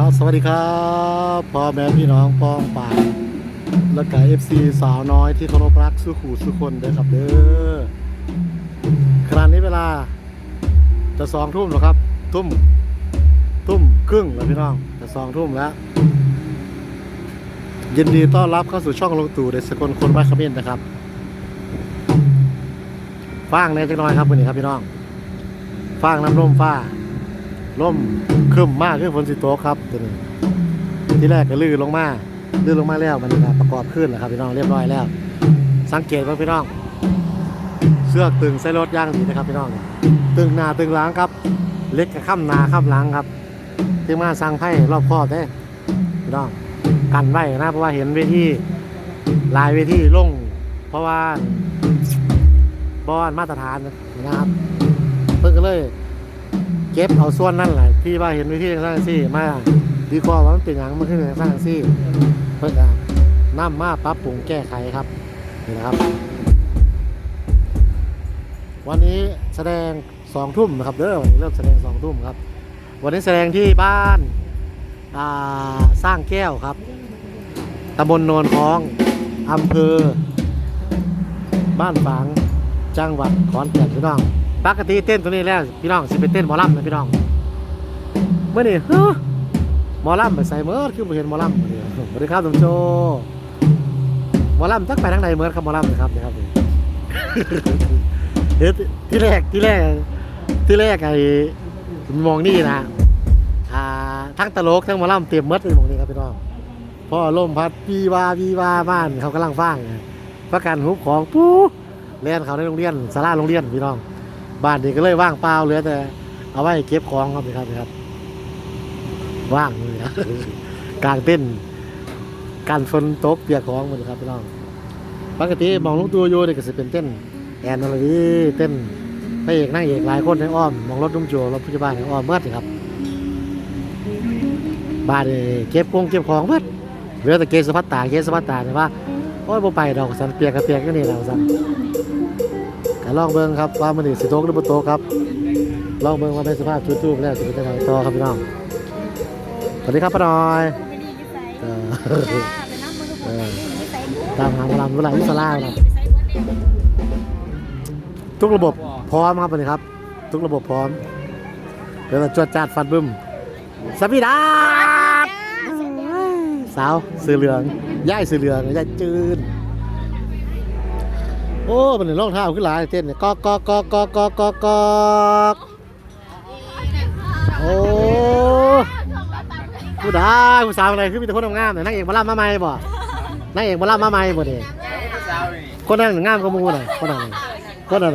ครับ สวัสดีครับพ่อแม่พี่น้องป้องป่าและก็เอฟซีสาวน้อยที่เคารพรักสู้ขู่สู้คนเด้อครับเด้อขณะนี้เวลา จะสองทุ่มแล้วครับ ทุ่ม ทุ่มครึ่งแล้วพี่น้องจะสองทุ่มแล้ว ยินดีต้อนรับเข้าสู่ช่องลงตู่เดสกลคนบ้านขมิ้นนะครับฟางแน่จักน้อยครับวันนี้ครับพี่น้องฟางน้ำร่มฟ้า ร่มครึ้มมากคือฝนสิโตครับตัวนี้ที่แรกก็ลื่นลงมาลื่นลงมาแล้วมันก็ประกอบขึ้นแล้วครับพี่น้องเรียบร้อยแล้ว สังเกตว่าพี่น้อง เสื้อตึงใส่รถย่างดีนะครับพี่น้อง ตึงหน้าตึงหลังครับ เล็กกับข้ามหน้าข้ามหลังครับที่มาสั่งไพ่รอบครอบเด้พี่น้องกันไว้นะเพราะว่าเห็นเวทีลายเวทีลง เพราะว่าบอนมาตรฐานนะครับเพิ่งก็เลย เก็บเอาส่วนนั่นแหละที่ว่าเห็นวิธีสร้างซี่มาดีกว่าว่ามันเป็นอย่างมันขึ้นสร้างซี่เพื่อจะนำมาปรับปรุงแก้ไขครับนี่นะครับ วันนี้แสดงสองทุ่มนะครับเด้อวันนี้เริ่มแสดงสองทุ่มครับ วันนี้แสดงที่บ้านาสร้างแก้วครับตำบลโนนท้องอำเภอ บ้านฝางจังหวัดขอนแก่นพี่น้อง ปกติเต้นตัวนี้แล้วพี่น้องสิไปเต้นหมอลำนะพี่น้องเมื่อนี่เฮ้อหมอลำไปใส่เมื่อคือไปเห็นหมอลำมื้อนี้สวัสดีครับสมโจหมอลำจักไปทางไหนเมื่อครับหมอลำนะครับนะครับเดี๋ยวที่แรกที่แรกที่แรกไอ้มองนี่นะอ่าทั้งตลกทั้งหมอลำเต็มหมดเลยมองนี่ครับพี่น้องพ่อลมพัดวีวาวีวาบ้านเขากำลังฟังไงประกันหุบของปุ๊บเรียนเขาในโรงเรียนสาราโรงเรียนพี่น้อง บ้านนี้ก็เลยว่างเปล่าเหลือแต่ เอาไว้เก็บของครับนี่ครับนี่ครับ ว่างเลยครับกลางเต้นการฝนตกเปียกของหมดเลยครับพี่น้องปกติมองลูกตัวโยนี่ก็จะเป็นเต้น แอนนาลีเต้นพระเอกนางเอกหลายคนในอ้อมมองรถนุ่มโจรถพยาบาลในอ้อมเมื่อครับบ้านเก็บกงเก็บของเมื่อเหลือแต่เกสพัตตาเกสพัตตาเนี่ยว่าโอ้ยบ่ไปดอกสันเปียกกับเปียกก็นี่แหละสัน ก็ลองเบิ่งครับว่ามันนี่สิโตกหรือบ่โตกครับลองเบิ่งว่าเป็นสภาพชุดทูบแล้วสิเป็นจังไงต่อครับพี่น้องสวัสดีครับป้าน้อยไม่ดีอยู่ไสเออจ้าไปน้ำมือลูกผมไม่ใส่บุตามหาหมอลำเวลาอิสลาครับไปใส่บุเนี่ยทุกระบบพร้อมครับวันนี้ครับ ทุกระบบพร้อมเดี๋ยวเราจวดจาดฟันบึ้มสวัสดีดาบสาวสือเหลืองย่ายสือเหลืองย่ายจืน โอ้มันนี่รองเท้าขึ้นหลายเต้นเนี่ยกอกกอกกอกกอกกอกกอกกอกโอ้ผู้ด้ผู้สาวอะไรคือมีแต่คนงามๆเนี่ยนางเอกมาล่ำมาใหม่บ่นางเอกมาล่ำมาใหม่บ่เนี่ยคนนั้นงามกว่ามูน่ะคนนั้นคนนั้น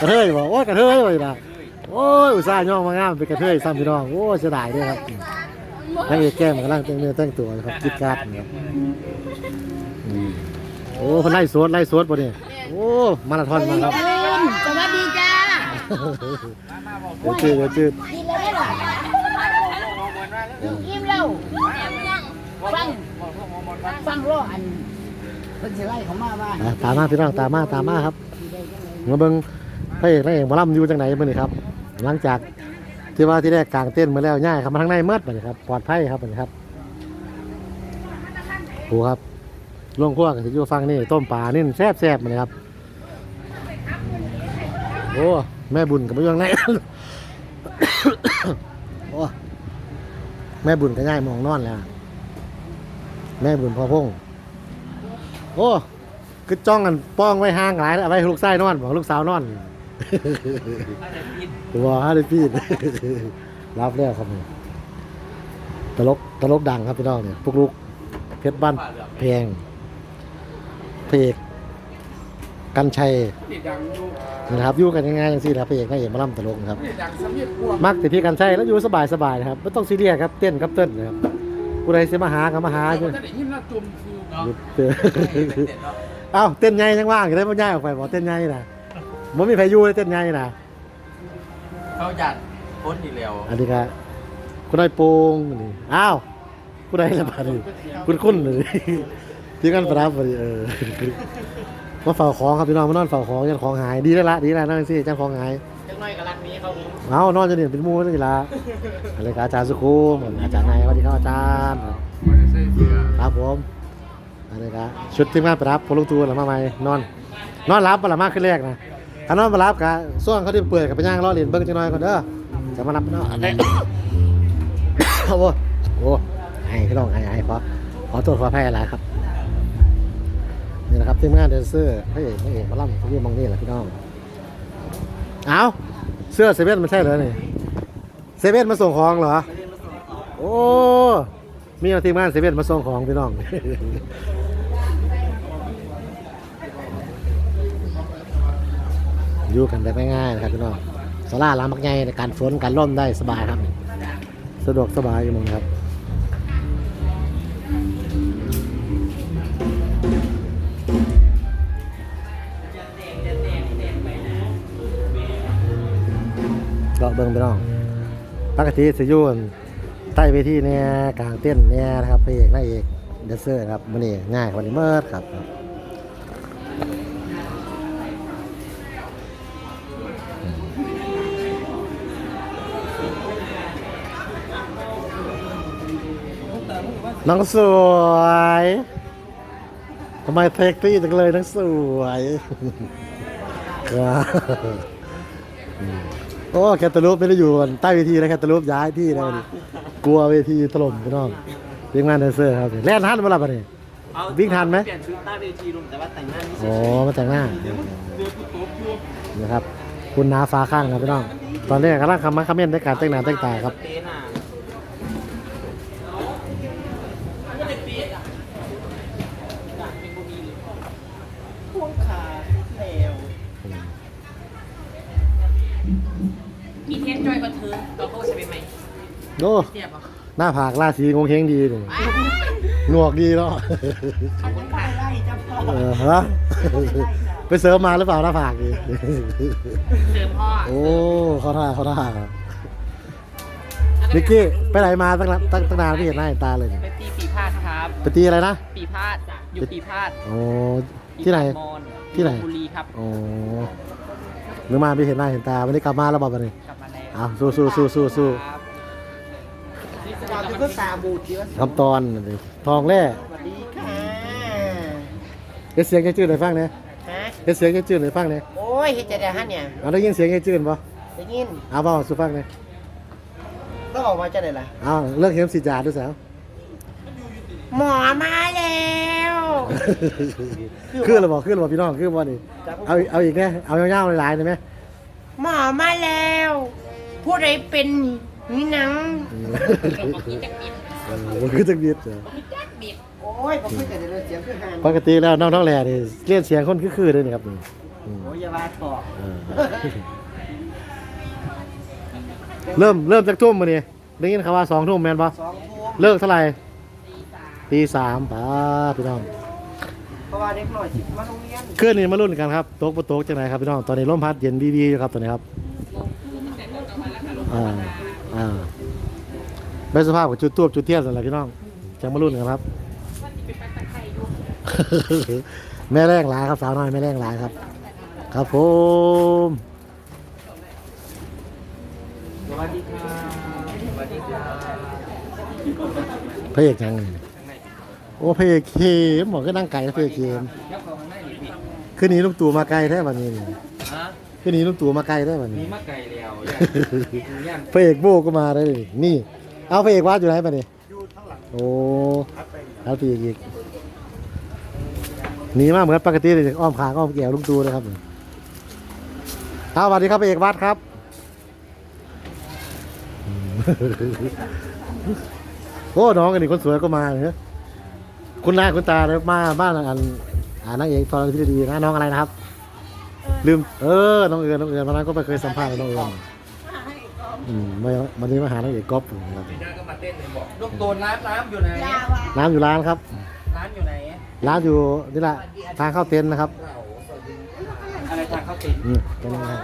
กระเทยบ่โอ้ยกระเทยบ่ล่ะโอ้ยอุตส่าห์ย่องมางามเป็นกระเทยซ้ำพี่น้องโอ้เสียดายด้วยครับนางเอกแก้มกำลังแต่งเนื้อแต่งตัวครับคิดการ์ดเนี่ยโอ้คนไล่สวดไล่สวดบ่เนี่ย อ้มาราธอนมาครับสวัสดีจ้าเดี๋ยวจืดเดี๋ยวจืดกินแล้วได้หรออิ่มแล้วฟังฟังรออันเพิ่นสิไล่เขามาว่าอะตามมาพี่น้องตามมาตามมาครับมาเบิ่งพระเอกนางเอกหมอลำอยู่จังไหนมื้อนี้ครับ หลังจากที่ว่าที่แรกกลางเต้นท์มาแล้วย่ายครับมาทางในเมืดบัดนี้ครับปลอดภัยครับบัดนี้ครับโอ้ครับลงครัวก็สิอยู่ฟังนี่ต้มปลานี่แซ่บแซ่บๆมาเลยครับ โอ้แม่บุญกับมาอยู่ข้างโอ้แม่บุญก็ย่ายมองนอนแล้วแม่บุญพ่อพงโอ้คือจ้องกันป้องไว้ห่างหลายแล้วเอาไว้ลูกชายนอนบอกลูกสาวนอนตัวฮาร์ดฟีดรับแล้วครับนี่ตลกตลกดังครับพี่น้องเนี่ยพวกลูกเพชรบ้านแพงเพก กันชัยนะครับอยู่กันยังไงยังสิครับเพระเอกนายเอกมาล่ำตลกนะครับมักแต่พี่กันชัยแล้วอยู่สบายสบายๆนะครับไม่ต้องซีเรียสครับเต้นครับเต้นนะครับผู้ใดเสียมาหาก็มาหาอยู่ถ้าได้ยินแล้วจุ่มฟิวหยุดเต้นเอ้าเต้นไงยังว่างอยู่ได้ไม่ย้ายออกไปบอกเต้นไงนะมันมีพายุเลยเต้นไงนะเขาจัดพ้นอีกแล้วอันนี้ก็คุณนายโป่งนี่อ้าวผู้ใดละบาดนี่คุณคุณเลยที่กันประดับพอดีเออ มาเฝ้าของครับพี่น้องมานอนเฝ้าของยันของหายดีแล้วละดีแล้วนั่นสิเจ้าของหายจังน้อยก็รักนี้เขาผมเอานอนจะเนี่ยเป็นหมูนี่ละอะไรกับอาจารย์สุขุมอาจารย์นายสวัสดีครับอาจารย์ไม่ได้ใส่เสื้อครับผมอะไรครับชุดทีมงานไปรับพอลุงตูหรือมาใหม่นอน นอนรับปละมากขึ้นแรกนะถ้านอนมารับกะส่วนเขาที่เปิดกับไปย่างล้อเลียนเบิ้งจังหน่อยก่อนเด้อจะมารับเนาะอันนี้โอ้โหโอ้ให้พี่น้องให้ให้ขอขอโทษขออภัยหลายครับ นี่นะครับทีมงานแดนเซอร์พระเอกพระเอกมาล่ำเขาเรียกมองนี่แหละพี่น้องเอาเสื้อเซเว่นมันใช่เหรอนี่เซเว่นมาส่งของเหรอโอ้มีทีมงานเซเว่นมาส่งของพี่น้องอยู่กันแบบง่ายๆนะครับพี่น้องสาราลามักใหญ่ในการฝนการล่มได้สบายครับ สะดวกสบายอยู่มึงครับ ก็เบิ่งพี่น้องปกติสยุนใต้เวทีเนี่ยกลางเต้นเนี่ยนะครับพระเอกนางเอกเดนเซอร์ครับมันนี่ง่ายกว่านี้เมิดครับน้องสวยทำไมเทคตี้จังเลยน้องสวยครับ อืมโอ้แคตตาลูปไม่ได้อยู่ใต้เวทีนะแคตตาลูปย้ายที่แล้วนี่กลัวเวทีถล่มพี่น้องวิ่งงานแดนเซอร์ครับแล่นทันเวลาปะเนี่ยวิ่งทันไหม เปลี่ยนชุดใต้เวทีลุงแต่ว่าแต่งหน้านี่อ๋อมาแต่งหน้านะครับ คุณนาฟ้าข้างครับพี่น้อง ตอนนี้กำลังคำมาคอมเมนต์ในการแต่งหน้าแต่งตาครับเต้นอะ โอ้เทียบอะหน้าผากราศีงงเฮงดีเลยหนวกดีเนาะขอบคุณค่ะเออฮะไปเสริมมาหรือเปล่าหน้าผากดีเสริมพ่อโอ้เขาท่าเขาท่านิกกี้ไปไหนมาตั้งนานตั้งตั้งนานไม่เห็นหน้าเห็นตาเลยเนี่ยไปตีปีพาดครับไปตีอะไรนะปีพาดอยู่ปีพาดโอ้ที่ไหนมอนที่ไหนบุรีครับโอ้นึกมาไม่เห็นหน้าเห็นตาวันนี้กลับมาแล้วบอกวันนี้กลับมาแล้วอ้าวสู้สู้สู้สู้สู้ครับ เราจะก็ตาบูดที่ว่าทำตอนทองแร่สวัสดีค่ะเฮ็ดเสียงแค่จืดหน่อยฟังเนี่ยฮะเฮ็ดเสียงแค่จืดหน่อยฟังเนี่ยโอ้ยเฮ็ดจะได้ฮะเนี่ยเอาได้ยินเสียงแค่จืดป่ะได้ยินเอาเปล่าสู้ฟังเนี่ยต้องออกมาจะได้ล่ะเอาเลิกเข็มสีจาด้วยสาวหมอมาแล้วคือเราบอกคือเราบอกพี่น้องคือบ่นี่เอาเอาอีกแน่เอาเงาๆหลายๆได้ไหมหมอมาแล้ว ผู้ใดเป็นนี่หนังเออ มันคือจังบิดเหรอโอ้ยผมเพิ่งจะได้ยินเสียงคือหานปกติแล้วน้องน้องแหล่นี่เลียนเสียงคนคือๆเลยนี่ครับนี่อืมโอ้ยอย่าว่าต่อเออเริ่มเริ่มจากทุ่มมานี่ได้ยินคำว่าสองทุ่มแมนปะสองทุ่มเลิกเท่าไหร่ตีสามป้าพี่น้อง เพราะว่าเด็กหน่อยสิมาโรงเรียนคืนนี้มาลุ้นกันครับโต๊ะประโต๊ะจังไหนครับพี่น้องตอนนี้ลมพัดเย็นดีๆอยู่ครับตอนนี้ครับอ่าอ่า ได้สภาพกับจุดทูบจุดเทียนอะไรพี่น้องจังมาลุ้นกันครับ แม่แรงหลายครับสาวน้อยแม่แรงหลายครับ ครับผมสวัสดีครับสวัสดีครับพระเอกยังไงโอ้พระเอกเคมบอกก็นั่งไก่นะพระเอกเคมยับเข้าข้างในนี่พี่คืนนี้ลูกตู่มาไกลแท้วันนี้นี่ฮะคืนนี้ลูกตู่มาไกลแท้วันมีนี้มาไก่แล้วย่านพระเอกโบก็มาได้เลยนี่ เอาพระเอกวัดอยู่ไหนปะเนี่ยโอ้แล้วตีอีกหนีมาเหมือนปกติเลยอ้อมขางอ้อมแก้วลุงตู่เลยครับเอาสวัสดีครับพระเอกวัดครับโอ้น้องกันนี่คนสวยก็มาเนอะคุณหน้าคุณตาเนี่ยมาบ้านอันอ่านางเอกตอนที่ดีนะน้องอะไรนะครับ ลืมเออน้องเอิญน้องเอิญวันนั้นก็ไปเคยสัมภาษณ์กับน้องเอิญ อืมวันวันนี้มาหาน้องเอกก๊อฟครับก็มาเต้นเลยบอกลูกตัวน้ำน้ำอยู่ไหนร้านอยู่ร้านครับน้ำอยู่ไหนร้านอยู่นี่แหละทางเข้าเต็นท์นะครับอะไรทางเข้าติดอืมตรงนี้ครับ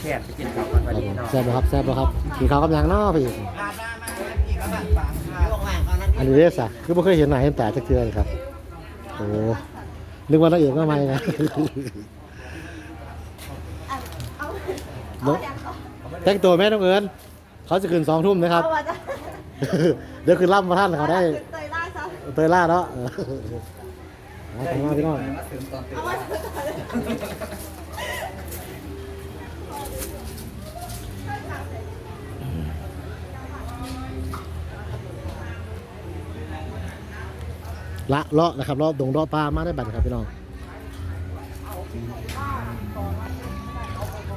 แขกไปกินข้าวกันวันนี้เนาะแซ่บบ่ครับแซ่บบ่ครับกินข้าวกับหยังเนาะพี่ผ่านมามาพี่ก็บ้านฝางค่ะยกว่างตอนนั้นอันนี้เด้อสะคือไม่เคยเห็นหน้าเห็นตาจักเทื่อเลยครับโอ้นึกว่าน้องเอกมาใหม่นะน้อง แต่งตัวแม่น้องเอิญเขาจะขึ้นสองทุ่มนะครับ เอามาจะเดี๋ยวขึ้นล่ำมาท่านเขาได้เตยล่าซะเตยล่าเนาะเออเอาไปมาพี่น้องเอามาจะละเลาะนะครับเลาะดงเลาะปลามาได้บัตรครับพี่น้อง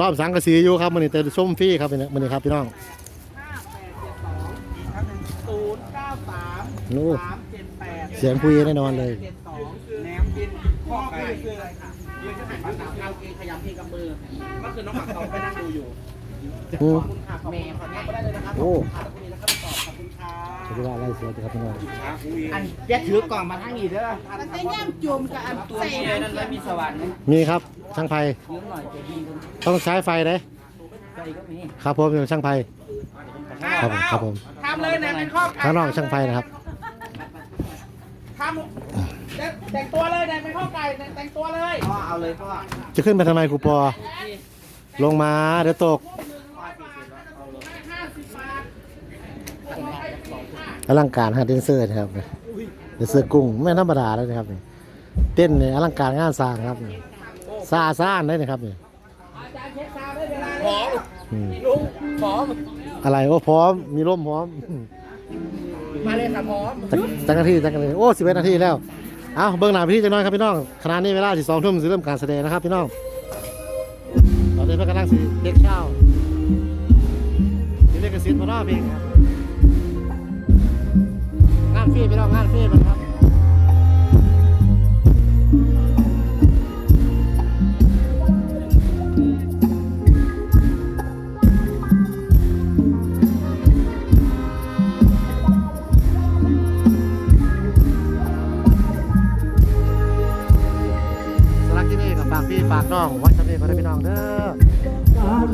รอบสังกะสีอยู่ครับมันนี่แต่ส้มฟรีครับมันนี่ครับพี่น้องศูนย์เก้าสามโอ้สามเจ็ดแปดเสียงคุยแน่นอนเลยเจ็ดสองแหนมบินข้อไก่คืออะไรค่ะยืนจะหันมาสามเอาเองขยำเพลงกับมือเมื่อคืนน้องหมักเขาไปนั่งดูอยู่ อืมขอบคุณค่ะขอบคุณค่ะก็ได้เลยนะครับขอบโอ้คุณค่ะตรงนี้นะครับตอบขอบคุณค่ะจะได้ว่าอะไรเสียจะครับพี่น้องอันแยกถือกล่องมาทั้งนี้เด้อมันจะย่ำจุ่มกับอันตัวใส่นี้เลยนั่นไม่มีสวรรค์มีครับช่างไฟยืมหน่อยจะดีคุณต้องใช้ไฟเลยใจก็มีครับผมเป็นช่างไฟครับผมครับผมทำเลยนะเป็นข้อข้างนอกช่างไฟนะครับทำแต่งตัวเลยนะเป็นข้อไก่แต่งตัวเลยพ่อเอาเลยพ่อจะขึ้นไปทำไมครูปอลงมาเดี๋ยวตก อลังการฮะเดนเซอร์นะครับเดนเซอร์กุ้งไม่ธรรมดาเลยนะครับนี่เต้นเนี่ยอลังการงานสร้างครับนี่ซาซ่านได้นะครับนี่พร้อมอืมลุงพร้อมอะไรโอ้พร้อมมีร่มพร้อม มาเลยค่ะพร้อมจักจักรนาทีจักรนาทีโอ้สิบเอ็ดนาทีแล้วเอาเบื้องหน้าพี่จังน้อยครับพี่น้องขณะนี้เวลาที่สองทุ่มสิเริ่มการแสดงนะครับพี่น้องตอนนี้เพื่อนกำลังสิเด็กเช้าที่เรียกกระสินพน้อเพลงครับงานฟรีพี่น้องงานฟรีมันครับสำหรับที่นี่กับฝากพี่ฝากน้องว้สำเร็จก็ได้พี่น้องเด้อ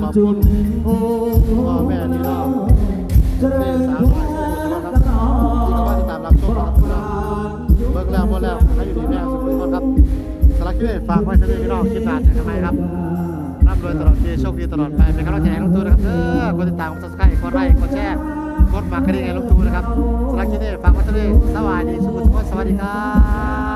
ขอบคุณพ่อแม่พี่น้องเป็นสาว สำหรับที่นี่ฝากไว้สำเร็จพี่น้องคลิปหน้าเจอกันใหม่ครับร่ำรวยตลอดปีโชคดีตลอดไปเป็นกำลังใจให้ลุงตูนะครับเด้อกดติดตามกดซับสไครต์กดไลค์กดแชร์กดมากระดิ่งให้ลุงตูนะครับสำหรับที่นี่ฝากไว้สำเร็จสวัสดีสุขทุกคนสวัสดีครับ